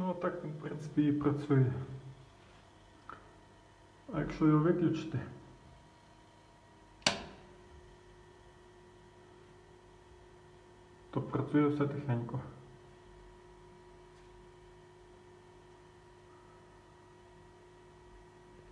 Ну так він, в принципі, і працює. А якщо його виключити, то працює все тихенько.